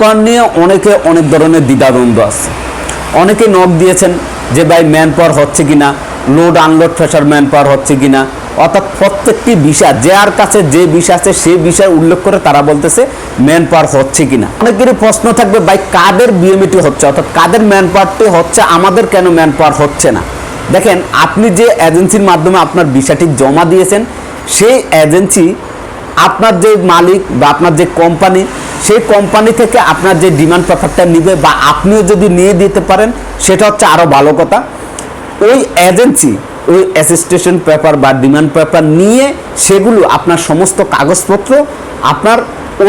পার নিয়ে অনেকে অনেক ধরনের দ্বিধাদ্বন্দ্ব আছে। অনেকে নখ দিয়েছেন যে ভাই ম্যান পাওয়ার হচ্ছে কিনা load unload pressure man power হচ্ছে কিনা, অর্থাৎ প্রত্যেকটি বিষয় যার কাছে যে বিষয় আছে সেই বিষয় উল্লেখ করে তারা বলতেছে ম্যান পাওয়ার হচ্ছে কিনা। অনেকেরই প্রশ্ন থাকবে, ভাই, কাদের বিএমইটি হচ্ছে? অর্থাৎ কাদের ম্যান পাওয়ারটি হচ্ছে, আমাদের কেন ম্যান পাওয়ার হচ্ছে না? দেখেন, আপনি যে এজেন্সির মাধ্যমে আপনার বিষয়টি জমা দিয়েছেন, সেই এজেন্সি আপনার যে মালিক বা আপনার যে কোম্পানি সেই কোম্পানি থেকে আপনার যে ডিমান্ড পেপারটা নিবে বা আপনিও যদি নিয়ে দিতে পারেন, সেটা হচ্ছে আরও ভালো কথা। ওই এজেন্সি ওই অ্যাসিস্টেশন পেপার বা ডিমান্ড পেপার নিয়ে সেগুলো আপনার সমস্ত কাগজপত্র, আপনার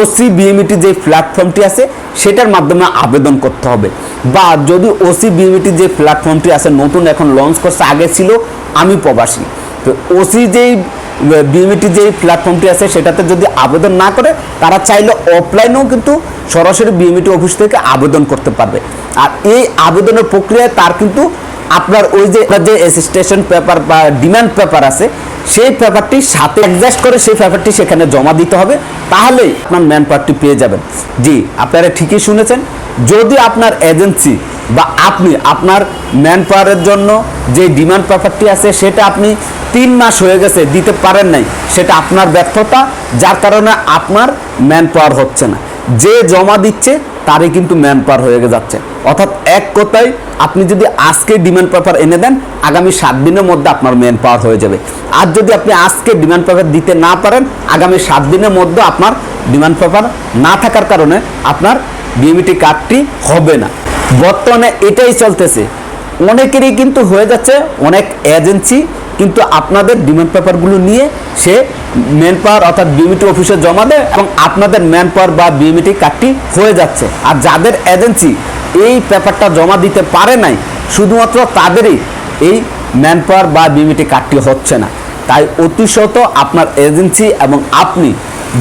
ওসি বিএমইটি যে প্ল্যাটফর্মটি আছে, সেটার মাধ্যমে আবেদন করতে হবে। বা যদি ওসি বিএমইটি যে প্ল্যাটফর্মটি আছে, নতুন এখন লঞ্চ করছে, আগে ছিল, আমি প্রবাসী। তো ওসি যেই বিএমইটি যে প্ল্যাটফর্মটি আছে, সেটাতে যদি আবেদন না করে, তারা চাইলে অফলাইনেও কিন্তু সরাসরি বিএমিটি অফিস থেকে আবেদন করতে পারবে। আর এই আবেদনের প্রক্রিয়ায় তার কিন্তু আপনার ওই যে যে অ্যাসিস্টেশন পেপার বা ডিমান্ড পেপার আছে, সেই পেপারটির সাথে অ্যাডজাস্ট করে সেই পেপারটি সেখানে জমা দিতে হবে, তাহলেই আপনার ম্যান পাওয়ারটি পেয়ে যাবেন। জি, আপনারা ঠিকই শুনেছেন। যদি আপনার এজেন্সি বা আপনি আপনার ম্যান পাওয়ারের জন্য যে ডিমান্ড পেপারটি আছে, সেটা আপনি তিন মাস হয়ে গেছে দিতে পারেন নাই, সেটা আপনার ব্যর্থতা, যার কারণে আপনার ম্যান পাওয়ার হচ্ছে না। যে জমা দিচ্ছে তারই কিন্তু ম্যান পাওয়ার হয়ে যাচ্ছে। অর্থাৎ এক কথায় আপনি যদি আজকে ডিমান্ড পেপার এনে দেন, আগামী সাত দিনের মধ্যে আপনার ম্যান পাওয়ার হয়ে যাবে। আর যদি আপনি আজকে ডিমান্ড পেপার দিতে না পারেন, আগামী সাত দিনের মধ্যে আপনার ডিমান্ড পেপার না থাকার কারণে আপনার বিএমইটি কার্ডটি হবে না। বর্তমানে এটাই চলতেছে। অনেকেরই কিন্তু হয়ে যাচ্ছে অনেক এজেন্সি কিন্তু আপনাদের ডিমান্ড পেপারগুলো নিয়ে সে ম্যান পাওয়ার অর্থাৎ বিএমইটি অফিসে জমা দেয় এবং আপনাদের ম্যান পাওয়ার বা বিএমইটি কার্ডটি হয়ে যাচ্ছে। আর যাদের এজেন্সি এই পেপারটা জমা দিতে পারে নাই, শুধুমাত্র তাদেরই এই ম্যান পাওয়ার বা বিএমইটি কার্ডটি হচ্ছে না। তাই অতিশত আপনার এজেন্সি এবং আপনি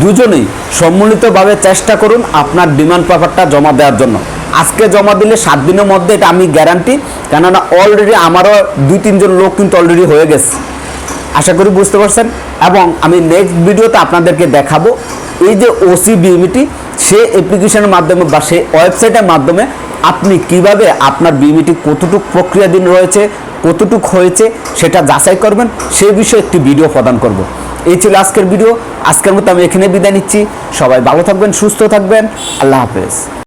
দুজনেই সম্মিলিতভাবে চেষ্টা করুন আপনার ডিমান্ড পেপারটা জমা দেওয়ার জন্য। আজকে জমা দিলে সাত দিনের মধ্যে এটা আমি গ্যারান্টি কেননা অলরেডি আমারও দুই, তিনজন লোক কিন্তু অলরেডি হয়ে গেছে। আশা করি বুঝতে পারছেন? এবং আমি নেক্সট ভিডিওতে আপনাদেরকে দেখাবো এই যে ওসি বিএমিটি সে অ্যাপ্লিকেশনের মাধ্যমে বা সেই ওয়েবসাইটের মাধ্যমে আপনি কীভাবে আপনার বিএমিটি কতটুক প্রক্রিয়াধীন রয়েছে, কতটুক হয়েছে, সেটা যাচাই করবেন সেই বিষয়ে একটি ভিডিও প্রদান করব। এই ছিল আজকের ভিডিও আজকের মতো আমি এখানে বিদায় নিচ্ছি। সবাই ভালো থাকবেন, সুস্থ থাকবেন, আল্লাহ হাফেজ।